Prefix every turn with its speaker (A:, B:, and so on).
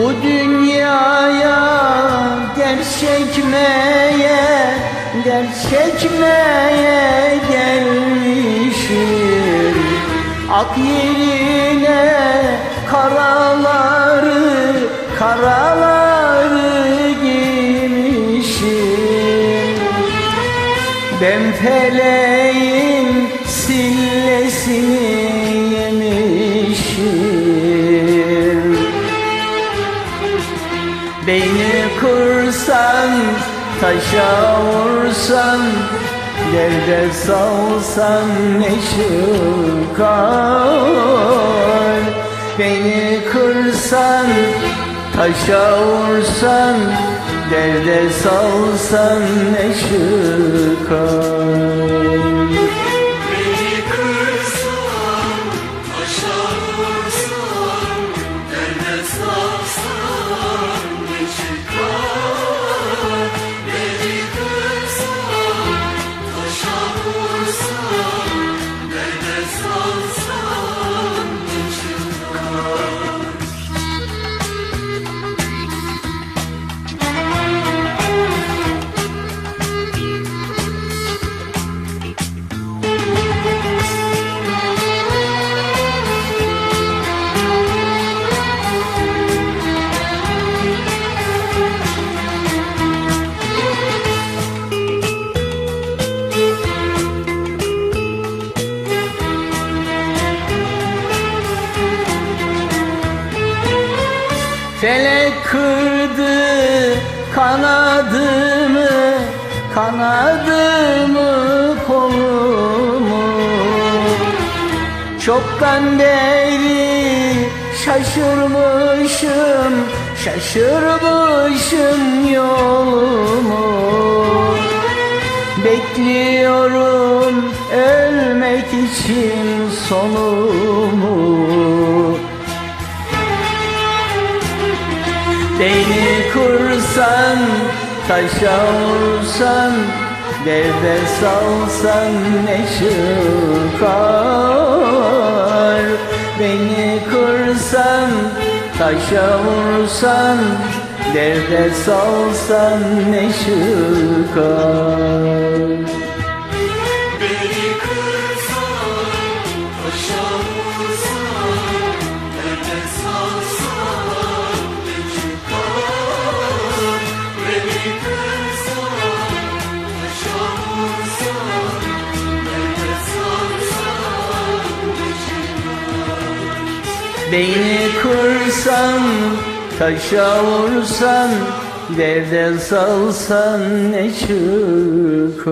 A: Bu dünyaya gerçekmeye, gerçekmeye gelmişim. Ak yerine karaları, karaları giymişim. Ben feleğin Beni kırsan, taşa vursan Derde salsan ne çıkar? Beni kırsan, taşa vursan Derde salsan ne çıkar?
B: Beni kırsan, taşa vursan, derde salsan
A: Felek kırdı kanadımı, kanadımı kolumu. Çoktan beri şaşırmışım, şaşırmışım yolumu. Bekliyorum ölmek için sonumu Beni kursan,
B: taşa vursan Derde salsan ne çıkar? Beni kırsan, taşa vursan Derde salsan ne çıkar
A: Beni kırsan, taşa vursan, derde salsan ne çıkar?